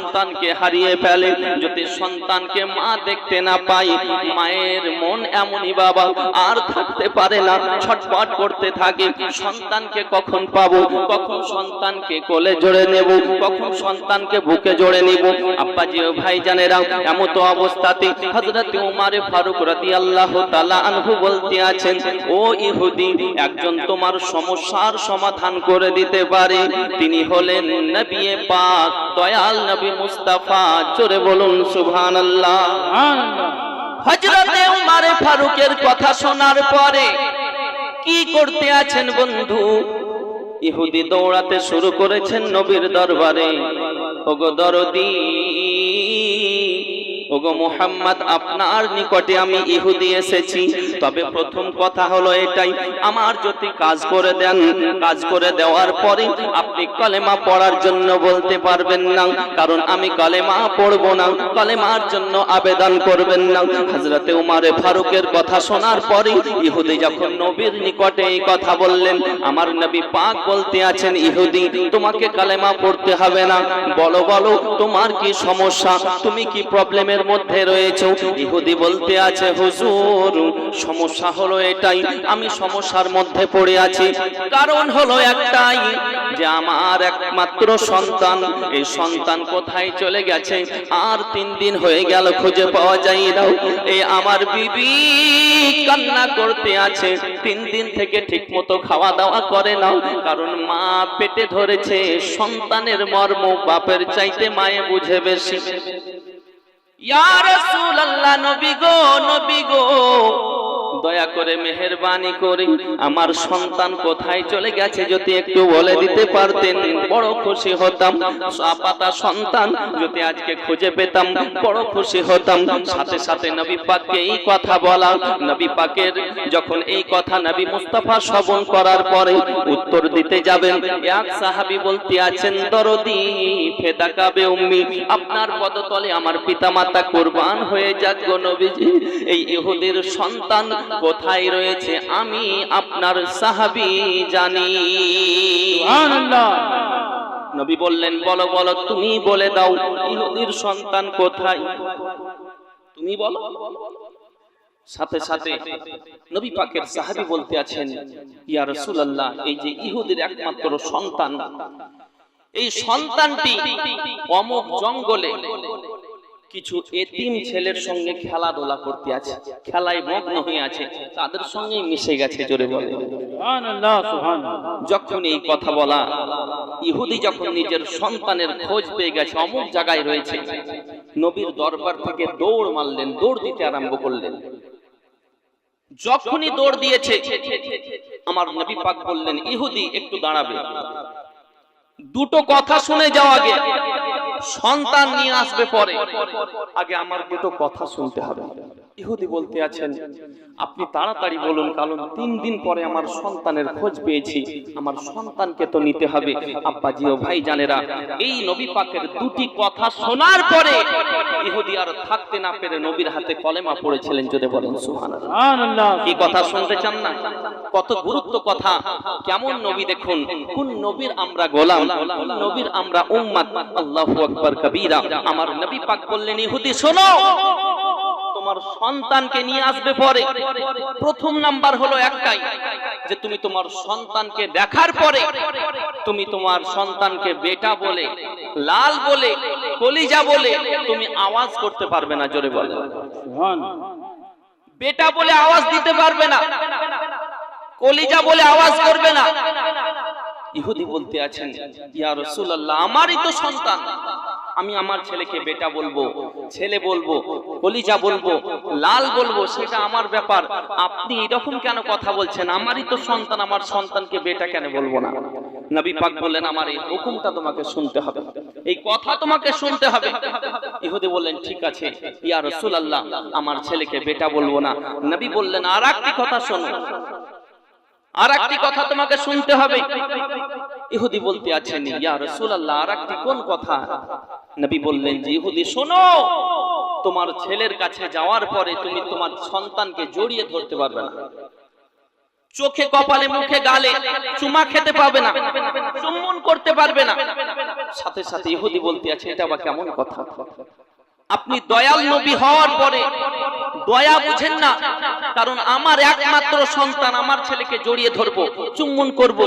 সন্তানকে হারিয়ে ফেলে। যদি সন্তানকে মা দেখতে না পাই মায়ের মন এমনই বাবা, আর থাকতে পারে না ছটপট করতে থাকে। সন্তানকে কখন পাবো? কখন সন্তানকে কোলে জড়ে নেব? কখন সন্তানকে বুকে জড়ে নিব? আব্বাজি ও ভাইজানেরা এমন তো অবস্থাতে হযরত উমার ফারুক রাদিয়াল্লাহু তাআলা আনহু বলতে আছেন, ও ইহুদি, একজন তোমার সমস্যার সমাধান করে দিতে পারে। তিনি হলেন নবী পাক, দয়াল নবী মুস্তাফা, জোরে বলুন সুবহানাল্লাহ। হযরতে উমারে ফারুকের কথা শোনার পরে কি করতে আছেন বন্ধু? ইহুদি দৌড়াতে শুরু করেছেন নবীর দরবারে। ওগো দরদি ওগো মুহাম্মদ, আপনার নিকটে আমি ইহুদি এসেছি। তবে প্রথম কথা হলো এটাই, আমার যদি কাজ করে দেন, কাজ করে দেওয়ার পরে আপনি কলেমা পড়ার জন্য বলতে পারবেন না, কারণ আমি কলেমা পড়ব না, কলেমার জন্য আবেদন করবেন না। হযরতে উমারে ফারুকের কথা শোনার পরে ইহুদি যখন নবীর নিকটে এই কথা বললেন, আমার নবী পাক বলতে আছেন, ইহুদি, তোমাকে কালেমা পড়তে হবে না। বলো বলো, তোমার কি সমস্যা? তুমি কি প্রবলেমের মধ্যে রয়েছো ইহুদি বলতে আছে, হুজুর, সমস্যা হলো এটাই। আমি সমস্যার মধ্যে পড়ে আছি। কারণ হলো একটাই যে আমার একমাত্র সন্তান। এই সন্তান কোথায় চলে গেছে? আর তিন দিন হয়ে গেল, খুঁজে পাওয়া যায় না এই আমার বিবি কান্না করতে আছে। তিন দিন থেকে ঠিক মতো খাওয়া দাওয়া করে না। কারণ মা পেটে ধরেছে। সন্তানের মর্ম বাপের চাইতে মায়ে বুঝে বেশি। ইয়া রাসূলুল্লাহ নবী গো নবী গো। দয়া করে মেহেরবানি করে আমার সন্তান কোথায় চলে গেছে যদি একটু বলে দিতে পারতেন। বড় খুশি হতাম আপাতা সন্তান যদি আজকে খুঁজে পেতাম, বড় খুশি হতাম। সাথে সাথে নবী পাককে এই কথা বলা, নবী পাকের যখন এই কথা নবী মুস্তাফা শ্রবণ করার পরে উত্তর দিতে যাবেন এক সাহাবী বলতে আছেন, দরদি ফেদা কাবে উম্মি, আপনার পদতলে আমার পিতামাতা কোরবান হয়ে যাক গো নবীজি। এই ইহুদির সন্তান কোথায় রয়েছে আমি আপনার সাহাবী জানি। নবী বললেন বলো বলো তুমি বলে দাও ইহুদির সন্তান কোথায়? তুমি বলো। সাথে সাথে নবী পাকের সাহাবী বলতে আছেন ইয়া রাসূলুল্লাহ এই যে ইহুদির একমাত্র সন্তান। এই সন্তানটি অমুক জঙ্গলে কিছু এতিম ছেলের সঙ্গে খেলাধুলা করতে আছে খেলায় মগ্ন হয়ে আছে তাদের সঙ্গে মিশে গেছে জোরে বলে। যখন এই কথা বলা ইহুদি যখন নিজের সন্তানের খোঁজ পেয়ে গেছে অমুক জায়গায় রয়েছে নবীর দরবার থেকে দৌড় মারলেন দৌড় দিতে আরম্ভ করলেন। যখনই দৌড় দিয়েছে আমার নবী পাক বললেন ইহুদি একটু দাঁড়াবে। দুটো কথা শুনে যাওয়া আগে সন্তান নিয়ে আসবে পরে। আগে আমার দুটো কথা শুনতে হবে। ইহুদি বলতে আছেন আপনি তাড়াতাড়ি বলুন কারণ তিন দিন পরে আমার সন্তানের খোঁজ পেয়েছি। আমার সন্তানকে তো নিতে হবে। আব্বাজি ও ভাই জানেরা এই নবী পাকের দুটি কথা শোনার পরে ইহুদি আর থাকতে না পেরে নবীর হাতে কলেমা পড়েছিলেন। যদি বলেন সুবহানাল্লাহ। কি কথা শুনতে চান না? কত গুরুত্ব কথা। কেমন নবী দেখুন কোন নবীর আমরা গোলাম কোন নবীর আমরা উম্মত। আল্লাহু আকবার কবীরা। আমার নবী পাক বললেন ইহুদি শোনো। তোমার সন্তানকে নিয়ে আসবে পরে। প্রথম নাম্বার হলো একটাই যে তুমি তোমার সন্তানকে দেখার পরে তুমি তোমার সন্তানকে বেটা বলে লাল বলে কলিজা বলে তুমি আওয়াজ করতে পারবে না জোরে বলে। বেটা বলে আওয়াজ দিতে পারবে না কলিজা বলে আওয়াজ করবে না। ইহুদি বলতে আছেন ইয়া রাসূলুল্লাহ আমারই তো সন্তান। আমি আমার ছেলেকে বেটা বলব, ছেলে বলব, কলিজা বলব, লাল বলব, সেটা আমার ব্যাপার। আপনি এরকম কেন কথা বলছেন? আমারই তো সন্তান, আমার সন্তানকে বেটা কেন বলব না? নবী পাক বললেন, আমার এই হুকুমটা তোমাকে শুনতে হবে। এই কথা তোমাকে শুনতে হবে। ইহুদি বললেন, ঠিক আছে, ইয়া রাসূলুল্লাহ, আমার ছেলেকে বেটা বলব না। নবী বললেন আর একটি কথা শোনো। আর একটি কথা তোমাকে শুনতে হবে। ইহুদি বলতে আছেন, ইয়া রাসূলুল্লাহ আর কোন কথা? নবী বললেন যে, ইহুদি, শোনো, তোমার ছেলের কাছে যাওয়ার পরে তুমি তোমার সন্তানকে জড়িয়ে ধরতে পারবে না। চোখে, কপালে, মুখে, গালে চুমা খেতে পাবে না, চুম্বন করতে পারবে না। সাথে সাথে ইহুদি বলতে আছে, এটা বা কেমন কথা? আপনি দয়াল নবী হওয়ার পরে দয়া বুঝেন না। কারণ আমার একমাত্র সন্তান, আমার ছেলেকে জড়িয়ে ধরবো, চুম্বন করব,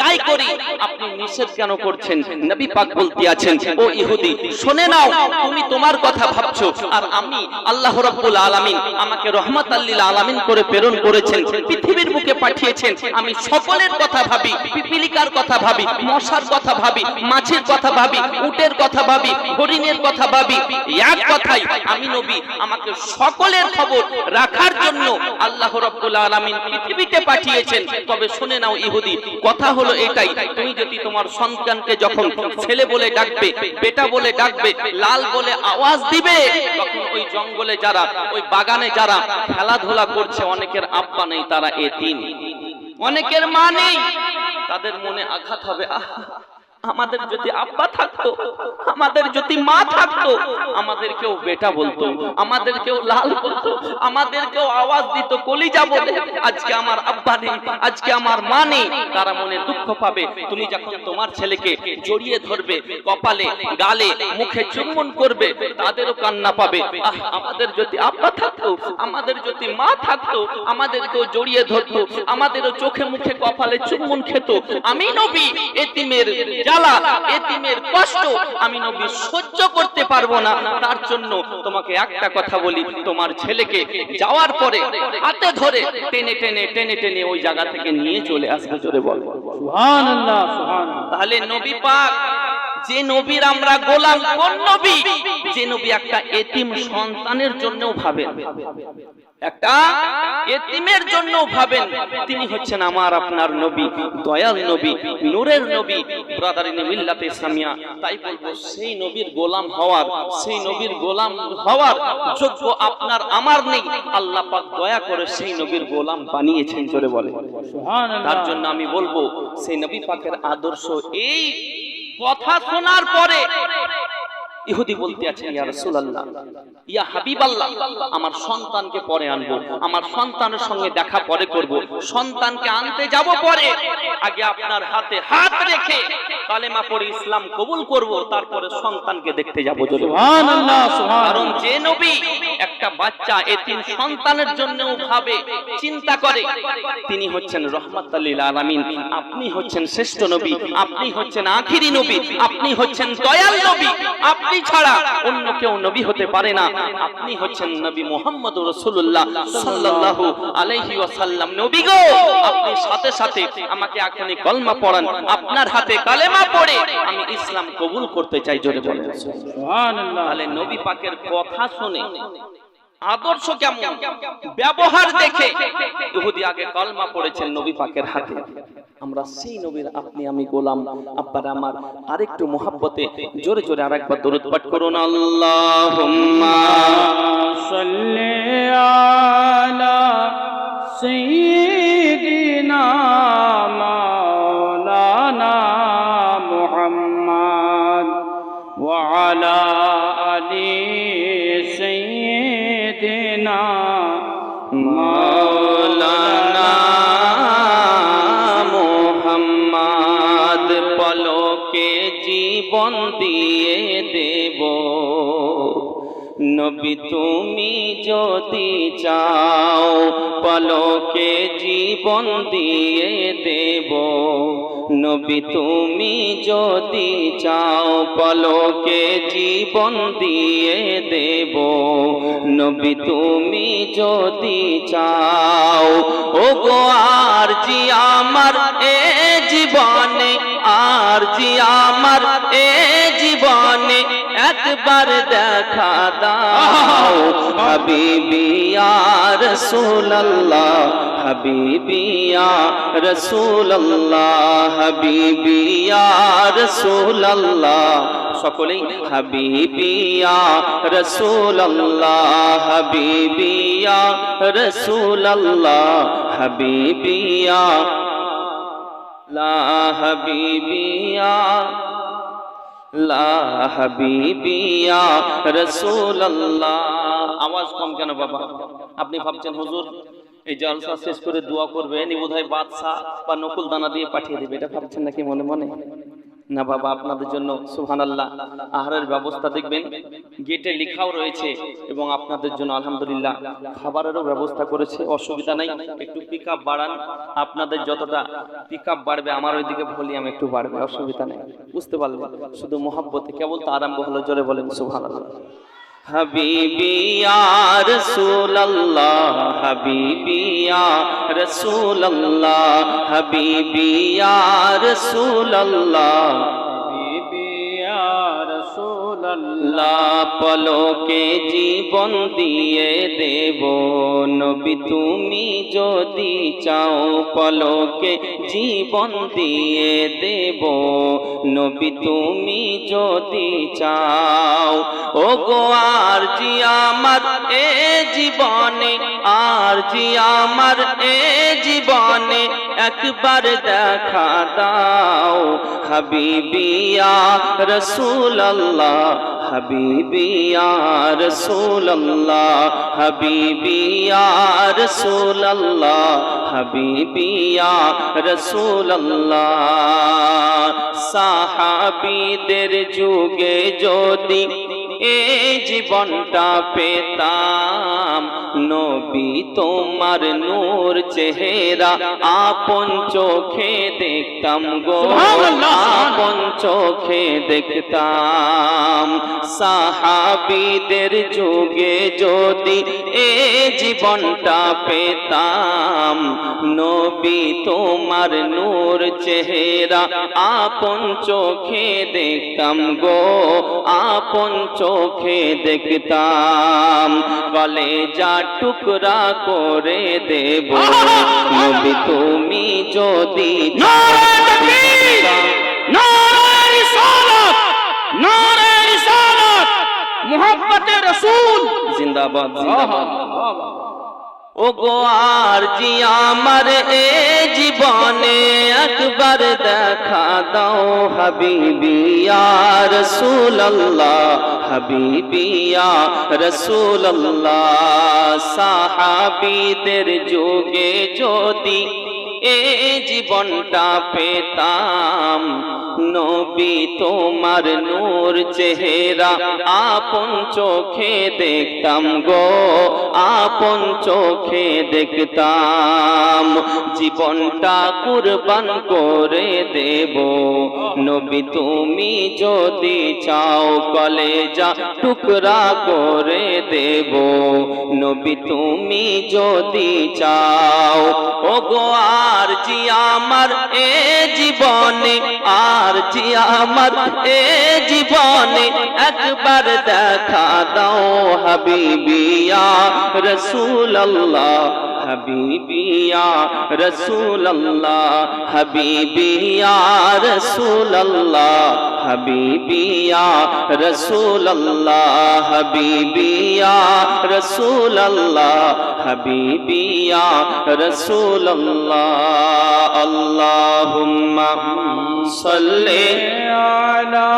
যাই করি, আপনি নিষেধ কেন করছেন? নবী পাক বলতে আছেন, ও ইহুদি, শুনে নাও, তুমি তোমার কথা ভাবছ, আর আমি আল্লাহ রাব্বুল আলামিন আমাকে রহমত আল্লিল আলামিন করে প্রেরণ করেছেন, পৃথিবীর বুকে পাঠিয়েছেন। আমি সকলের কথা ভাবি, পিপিলিকার কথা ভাবি, মশার কথা ভাবি, মাছের কথা ভাবি, উটের কথা ভাবি, হরিণের কথা ভাবি, এক কথাই আমি নবী, আমাকে সকলের খবর রাখার জন্য আল্লাহ রাব্বুল আলামিন পৃথিবীতে পাঠিয়েছেন। তবে শুনে নাও ইহুদি, কথা হলো এটাই, তুমি যদি তোমার সন্তানকে যখন ছেলে বলে ডাকবে, বেটা বলে ডাকবে, লাল বলে আওয়াজ দিবে, তখন ওই জঙ্গলে যারা, ওই বাগানে যারা খেলাধুলা করছে, অনেকের আব্বা নেই, তারা এ এতিম। অনেকের মা নেই, তাদের মনে আঘাত হবে, আহ। আমাদের যদি আব্বা থাকতো, আমাদের যদি মা থাকতো আমাদেরকেও বেটা বলতো আমাদেরকেও লাল বলতো আমাদেরকেও আওয়াজ দিত, কলিজা বলে, আজকে আমার আব্বা নেই, আজকে আমার মা নেই। তারা মনে দুঃখ পাবে। তুমি যখন তোমার ছেলেকে জড়িয়ে ধরবে, কপালে, গালে, মুখে চুম্বন করবে, তাদেরও কান্না পাবে। আমাদের যদি আব্বা থাকতো, আমাদের যদি মা থাকতো আমাদেরকেও জড়িয়ে ধরতো, আমাদেরও চোখে মুখে কপালে চুম্বন খেত। আমি নবী, এতিমের জ্বালা এতিমের কষ্ট আমি নবী সহ্য করতে পারব না। তার জন্য তোমাকে একটা কথা বলি তোমার ছেলেকে যাওয়ার পরে হাতে ধরে টেনে টেনে টেনে টেনে ওই জায়গা থেকে নিয়ে চলে আসবে জোরে বল। সুবহানাল্লাহ সুবহানাল্লাহ। তাহলে নবী পাক যে নবীর আমরা গোলাম কোন নবী? যে নবী একটা এতিম সন্তানের জন্যও ভাবেন। একটা এতিমের জন্য ভাবেন তিনি হচ্ছেন আমার আপনার নবী দয়াল নবী নূরের নবী ব্রাদারিনী মিল্লাতে ইসলামিয়া। তাই বলব সেই নবীর গোলাম হওয়ার সেই নবীর গোলাম হওয়ার যোগ্য আপনার আমার নেই। আল্লাহ পাক দয়া করে সেই নবীর গোলাম বানিয়েছেন জোরে বলে। তার জন্য আমি বলব সেই নবী পাকের আদর্শ এই কথা শোনার পরে ইহুদি বলতে আছেন ইয়া রাসূলুল্লাহ ইয়া হাবিবাল্লাহ আমার সন্তানকে পরে আনব আমার সন্তানের সঙ্গে দেখা পরে করব সন্তানকে আনতে যাব পরে আগে আপনার হাতে হাত রেখে কালেমা পড়ে ইসলাম কবুল করব তারপরে সন্তানকে দেখতে যাব সুবহানাল্লাহ। কারণ যে নবী একটা বাচ্চা এতিম সন্তানের জন্য ভাবে চিন্তা করে। তিনি হচ্ছেন রহমাতাল্লিল আলামিন আপনি হচ্ছেন শ্রেষ্ঠ নবী আপনি হচ্ছেন আখিরি নবী আপনি হচ্ছেন দয়াল নবী আপনি ছাড়া অন্য কেউ নবী হতে পারে না। আপনি হচ্ছেন নবী মুহাম্মদ রাসূলুল্লাহ সাল্লাল্লাহু আলাইহি ওয়াসাল্লাম। নবী গো আপনি সাথে সাথে আমাকে এখনই কলমা পড়ান আপনার হাতে কালেমা পড়ে আমি ইসলাম কবুল করতে চাই জোরে বলেন। সুবহানাল্লাহ। তাহলে নবী পাকের কথা শুনে আদর্শ কেমন? ব্যবহার দেখে। ইহুদি আগে কলমা পড়েছেন নবী পাকের হাতে। আমরা সেই নবীর আপনি আমি গোলাম। আব্বার আমার আরেকটু মোহাব্বতে জোরে জোরে আরেকবার দরুদ পাঠ করুন। আল্লাহুম্মা صل নবী তুমি যদি চাও, পলকে জীবন দিয়ে দেব। নবী, তুমি যদি চাও, পলকে জীবন দিয়ে দেব। নবী, তুমি যদি চাও ও গো আর জি আমার, এ জীবনে আর জি আমার, এ একবার দেখা দাও। হাবিবিয়া রসুল্লাহ হাবিবিয়া রসুল্লাহ হাবিবিয়া রসুল্লাহ সকলেই হাবিবিয়া রসুল্লাহ হাবিবিয়া রসুল্লাহ হাবিবিয়া লা হাবিবিয়া আওয়াজ কম কেন বাবা? আপনি ভাবছেন হুজুর, এই জলসা শেষ করে দোয়া করবেন নি বোধহয় বাদশাহ বা নকুল দানা দিয়ে পাঠিয়ে দেবে, এটা ভাবছেন নাকি মনে মনে? না বাবা, আপনাদের জন্য সুহান আল্লাহ আহারের ব্যবস্থা দেখবেন, গেটে লেখাও রয়েছে এবং আপনাদের জন্য আলহামদুলিল্লাহ খাবারেরও ব্যবস্থা করেছে, অসুবিধা নাই। একটু পিক বাড়ান, আপনাদের যতটা পিক বাড়বে, আমার ওইদিকে ভলিউম একটু বাড়বে, অসুবিধা নেই। বুঝতে পারলেন? শুধু মহাব্বতে, কেবল তো আরম্ভ হলো, জোরে বলেন সুহান আল্লাহ হাবিবি রসুল্লাহ রাসূলুল্লাহ রসুল্লাহ ইয়া রাসূলুল্লাহ পলকে জীবন দিয়ে দেব। নবী, তুমি যদি চাও পলকে জীবন দিয়ে দেব। নবী, তুমি যদি চাও ও গো আর জি আমার, এ জীবনে আর জি আমার, এ জীবনে একবার দেখা দাও হাবিবিয়া রসুল্লাহ হাবিবিয়া রসুল্লাহ হাবিবিয়া রসুল্লাহ হাবিবিয়া রসুল্লাহ সাহাবিদের যুগে যদি এ জীবনটা পেতাম। নবী তোমার নূর চেহারা আপন চোখে দেখতাম গো। আপন চোখে দেখতাম। সাহাবিদের যুগে যদি এ জীবনটা পেতাম নবী তোমার নূর চেহারা আপন চোখে দেখতাম গো। আপন চোখে দেখতাম কলেজা টুকরা করে দেব। নবী তুমি যদি মোহাম্মতের রাসূল! জিন্দাবাদ জিন্দাবাদ। ও গো আর জি আমার এ জীবনে একবার দেখা দাও হাবিবিয়া রসুল্লাহ হাবিবিয়া রসুল্লাহ সাহাবিদের যোগে যদি এ জীবনটা পেতাম। নবী তোমার নূর চেহারা আপন চোখে দেখতাম গো, আপন চোখে দেখতাম। জীবনটা কুরবান করে দেব। নবী তুমি যদি চাও কলেজা টুকরা করে দেব। নবী তুমি যদি চাও ও গো আর জি আমার এ জীবনে, আর জি আমার এ জীবনে একবার দেখা দাও হাবিবিয়া রসুল্লাহ হাবিবিয়া রসুল্লাহ হাবিবিয়া রসুল্লাহ হাবিবিয়া রসুল্লাহ হাবিবিয়া রসুল্লাহ হাবিবিয়া রসুল্লাহ আল্লাহুম্মা সাল্লি আলা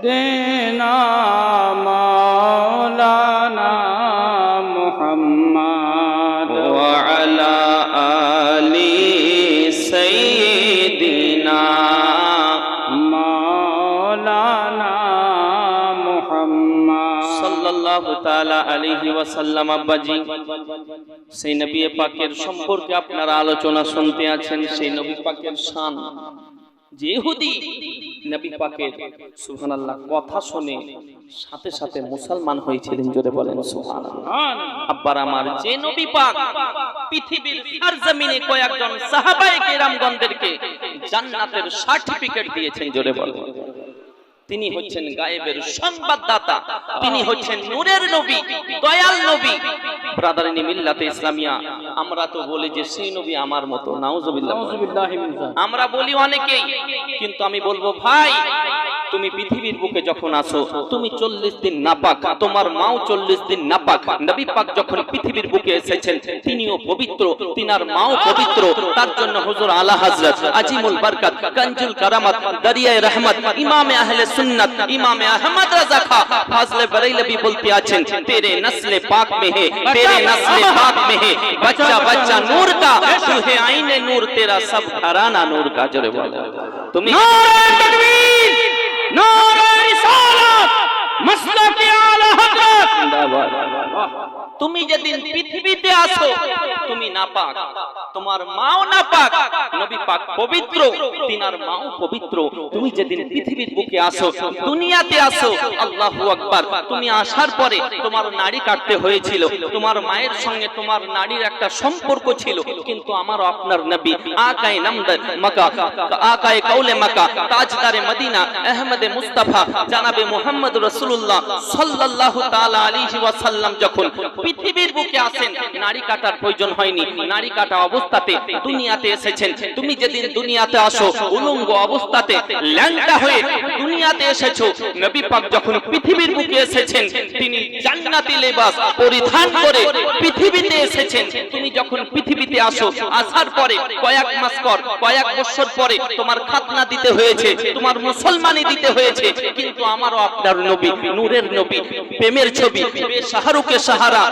দেনা তাআলা আলাইহি ওয়াসাল্লাম আব্বাজি, সেই নবী পাকের সম্পর্কে আপনারা আলোচনা শুনতে আছেন, সেই নবী পাকের শান। যে ইহুদি নবী পাকের, সুবহানাল্লাহ, কথা শুনে সাথে সাথে মুসলমান হয়েছিলেন, জোরে বলেন, সুবহানাল্লাহ। আব্বার আমার যে নবী পাক, পৃথিবীর সরজমিনে কয়েকজন সাহাবায়ে কেরামগণদেরকে জান্নাতের সার্টিফিকেট দিয়েছেন, জোরে বলেন। তিনি হচ্ছেন গায়েবের সংবাদদাতা। তিনি হচ্ছেন নূরের নবী দয়াল নবী। ব্রাদারিনি মিল্লাতে ইসলামিয়া আমরা তো বলি যে সেই নবী আমার মতো নাউজুবিল্লাহ। আমরা বলি অনেকেই কিন্তু আমি বলব ভাই তুমি পৃথিবীর বুকে যখন আসো তুমি চল্লিশ দিন নাপাক, তোমার মাও চল্লিশ দিন নাপাক। নবী পাক যখন পৃথিবীর বুকে এসেছেন, তিনিও পবিত্র, তিনার মাও পবিত্র। তার জন্য হুজুর আলা হাজরত, আজিমুল বরকত, কাঞ্জুল কারামত, দরিয়ায় রহমত, ইমামে আহলে সুন্নত, ইমামে আহমদ রাজা খা, ফাজলে বরেলবি বলতে আছেন, তেরে নসলে পাক মে হে তেরে নসলে পাক মে হে বাচ্চা বাচ্চা নূর কা তু হে আইনে নূর, তেরা সব ঘরানা নূর কা। জরে বলো। তুমি নূর তাকবীর! নারে রিসালাত মাসলাকে আলা হযরত জিন্দাবাদ। তুমি যেদিন পৃথিবীতে আসো তুমি নাপাক। তোমার মাও নাপাক। নবী পাক পবিত্র, তিনার মাও পবিত্র। তুমি যেদিন পৃথিবীর বুকে আসো দুনিয়াতে আসো আল্লাহু আকবার। তুমি আসার পরে তোমার নাড়ি কাটতে হয়েছিল। তোমার মায়ের সঙ্গে তোমার নাড়ির একটা সম্পর্ক ছিল। কিন্তু আমার আপনার নবী আকায়ে নামদার মাকা আকায়ে কাউলে মাকা তাজদারে মদিনা, আহমদে মুস্তাফা, জানাবে মুহাম্মদ রাসূলুল্লাহ সাল্লাল্লাহু তাআলা আলাইহি ওয়াসাল্লাম যখন পৃথিবীর বুকে আসেন নারী কাটার প্রয়োজন হয়নি। নারী কাটা অবস্থাতে দুনিয়াতে এসেছেন। তুমি যেদিন দুনিয়াতে আসো, উলঙ্গ অবস্থাতে ল্যাংটা হয়ে দুনিয়াতে এসেছ। নবী পাক যখন পৃথিবীর বুকে এসেছেন, তিনি জান্নাতি লেবাস পরিধান করে পৃথিবীতে এসেছেন। তুমি যখন পৃথিবীতে আসো আসার পরে কয়েক মাস পর, কয়েক বছর পরে তোমার খাতনা দিতে হয়েছে, তোমার মুসলমানি দিতে হয়েছে। কিন্তু আমারও আপনার নবী, নূরের নবী, প্রেমের ছবি শাহরুখে সাহারা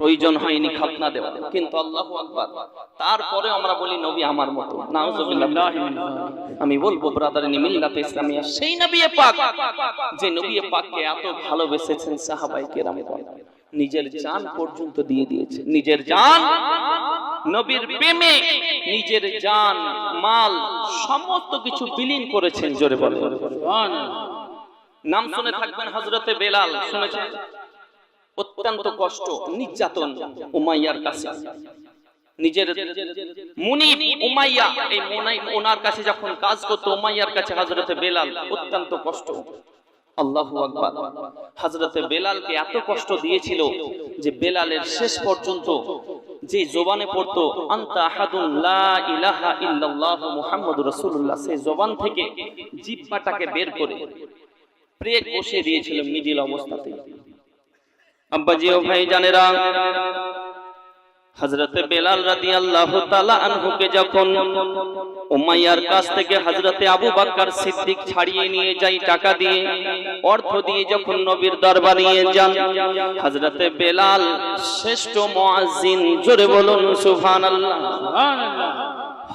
প্রয়োজন হয়নি খাতনা দেওয়া, কিন্তু আল্লাহু আকবার। তারপরে আমরা বলি, নবী আমার মতো। আমি বলব, ব্রাদার মিল্লাতে ইসলামিয়া। সেই নবী পাক, যে নবী পাককে এত ভালোবেসেছেন সাহাবাই কেরামগণ। নিজের জান পর্যন্ত দিয়ে দিয়েছে। নিজের জান নবীর প্রেমে নিজের জান মাল সমস্ত কিছু বিলীন করেছেন জোরে বলে নাম শুনে থাকবেন হযরতে বেলাল শুনেছেন? অত্যন্ত কষ্ট নির্যাতন উমাইয়ার কাছে। নিজের মুনিব উমাইয়া এই ওনার কাছে যখন কাজ করতো উমাইয়ার কাছে হযরতে বেলাল অত্যন্ত কষ্ট। আল্লাহু আকবার। হযরতে বেলালকে এত কষ্ট দিয়েছিল যে বেলালের শেষ পর্যন্ত যে জবানে পড়তো, আনতা আহাদুন লা ইলাহা ইল্লাল্লাহ মুহাম্মাদুর রাসূলুল্লাহ সেই জবান থেকে জিহ্বাটাকে বের করে প্রেক বসিয়ে দিয়েছিল মিডিল অবস্থাতে আব্বাজি ও ভাই জানেরা হযরতে বেলাল রাদিয়াল্লাহু তাআলা আনহুকে যখন উমাইয়ার কাছ থেকে হযরতে আবু বকর সিদ্দিক ছাড়িয়ে নিয়ে যাই টাকা দিয়ে, অর্থ দিয়ে যখন নবীর দরবারে নিয়ে যান, হযরতে বেলাল শ্রেষ্ঠ মুয়াজ্জিন জোরে বলুন সুবহানাল্লাহ সুবহানাল্লাহ।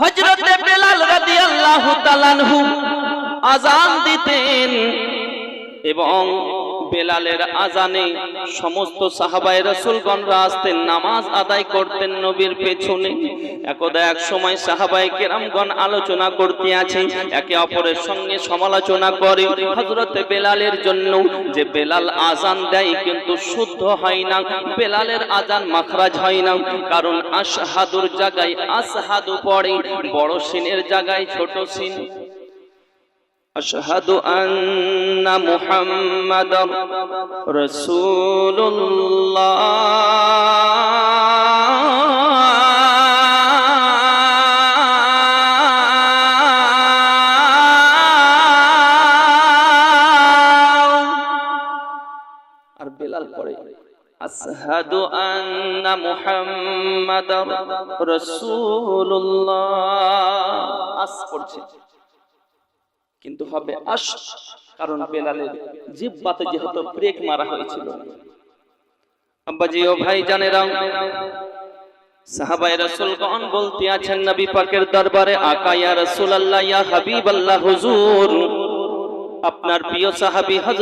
হযরতে বেলাল রাদিয়াল্লাহু তাআলা আনহু আযান দিতেন এবং বেলালের আজানে সমস্ত সাহাবায়ে রাসূলগণরা আসতেন, নামাজ আদায় করতেন নবীর পেছনে। একদা এক সময় সাহাবায়ে কেরামগণ আলোচনা করতে আছে একে অপরের সঙ্গে সমালোচনা করে। হযরত বেলালের জন্য যে বেলাল আজান দেয় কিন্তু শুদ্ধ হয় না, বেলালের আজান মাখরাজ হয় না, কারণ আশহাদুর জায়গায় আসহাদু পড়ে, বড় সিনের জায়গায় ছোট সিন। أشهد أن محمد رسول الله আর বেলাল পড়ে আশহাদু আন্না মুহাম্মাদার রাসূলুল্লাহ আস পড়ছে কিন্তু হবে আস কারণ বেলালের জিব্বাতে যেহেতু ব্রেক মারা হয়েছিল। আব্বাজি, ও ভাই বলতে আছেন, নবী পাকের দরবারে, আকা ইয়া রাসূলুল্লাহ ইয়া হাবিবাল্লাহ, হুজুর। আপনার প্রিয় সাহাবী